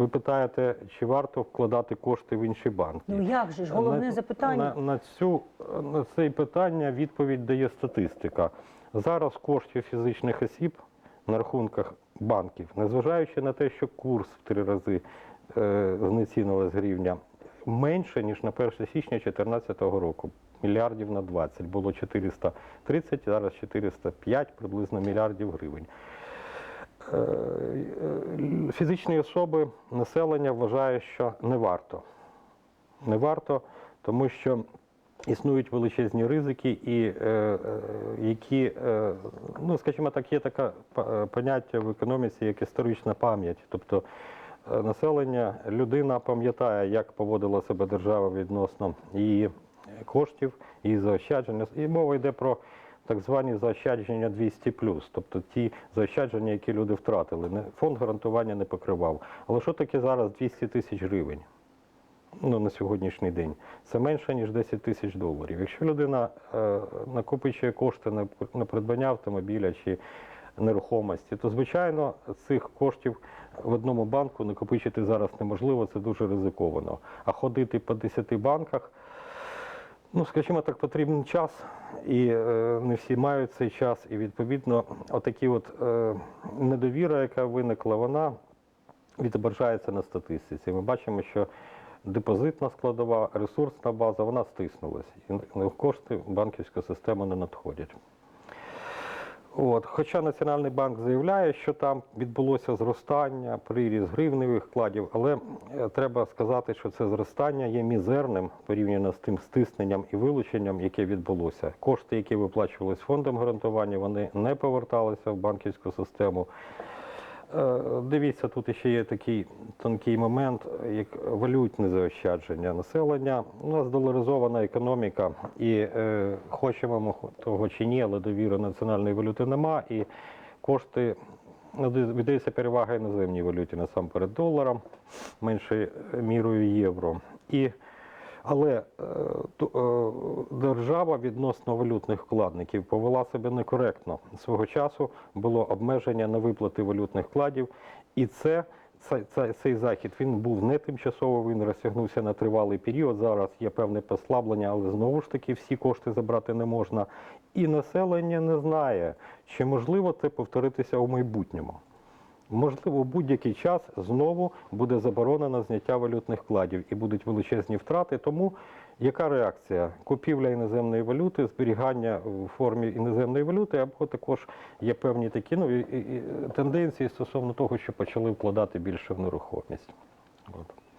Ви питаєте, чи варто вкладати кошти в інші банки? Ну як же ж головне на, запитання? На, на, цю, на це питання відповідь дає статистика. Зараз коштів фізичних осіб на рахунках банків, незважаючи на те, що курс в три рази е, знецінилась гривня, менше, ніж на 1 січня 2014 року. Мільярдів на 20. Було 430, зараз 405 приблизно мільярдів гривень. Е, е, Фізичні особи населення вважає, що не варто. Не варто, тому що існують величезні ризики, і е, які, ну скажімо так, є таке поняття в економіці, як історична пам'ять. Тобто населення, людина пам'ятає, як поводила себе держава відносно її коштів, її заощадження. І мова йде про так звані заощадження 200 тобто ті заощадження, які люди втратили. Фонд гарантування не покривав. Але що таке зараз 200 тисяч гривень? ну, на сьогоднішній день, це менше, ніж 10 тисяч доларів. Якщо людина е, накопичує кошти на, на придбання автомобіля чи нерухомості, то звичайно цих коштів в одному банку накопичити зараз неможливо, це дуже ризиковано. А ходити по 10 банках. Ну, скажімо так, потрібен час, і е, не всі мають цей час. І відповідно, отакі от е, недовіра, яка виникла, вона відображається на статистиці. Ми бачимо, що депозитна складова, ресурсна база, вона стиснулася. І кошти в банківську систему не надходять. От. Хоча Національний банк заявляє, що там відбулося зростання, приріст гривневих вкладів, але е, треба сказати, що це зростання є мізерним порівняно з тим стисненням і вилученням, яке відбулося. Кошти, які виплачувалися фондом гарантування, вони не поверталися в банківську систему. Е, Дивіться, тут ще є такий тонкий момент, як валютне заощадження населення. У нас доларизована економіка, і е, хочемо ми того чи ні, але довіри національної валюти нема. І кошти віддається перевага іноземній валюті насамперед доларам, меншою мірою євро. І але е, е, держава відносно валютних вкладників повела себе некоректно. Свого часу було обмеження на виплати валютних вкладів, і це, це, це цей захід він був не тимчасовий, він розтягнувся на тривалий період. Зараз є певне послаблення, але знову ж таки всі кошти забрати не можна. І населення не знає, чи можливо це повторитися у майбутньому. Можливо, в будь-який час знову буде заборонено зняття валютних вкладів і будуть величезні втрати. Тому яка реакція? Купівля іноземної валюти, зберігання в формі іноземної валюти, або також є певні такі ну, і, і, і тенденції стосовно того, що почали вкладати більше в нерухомість.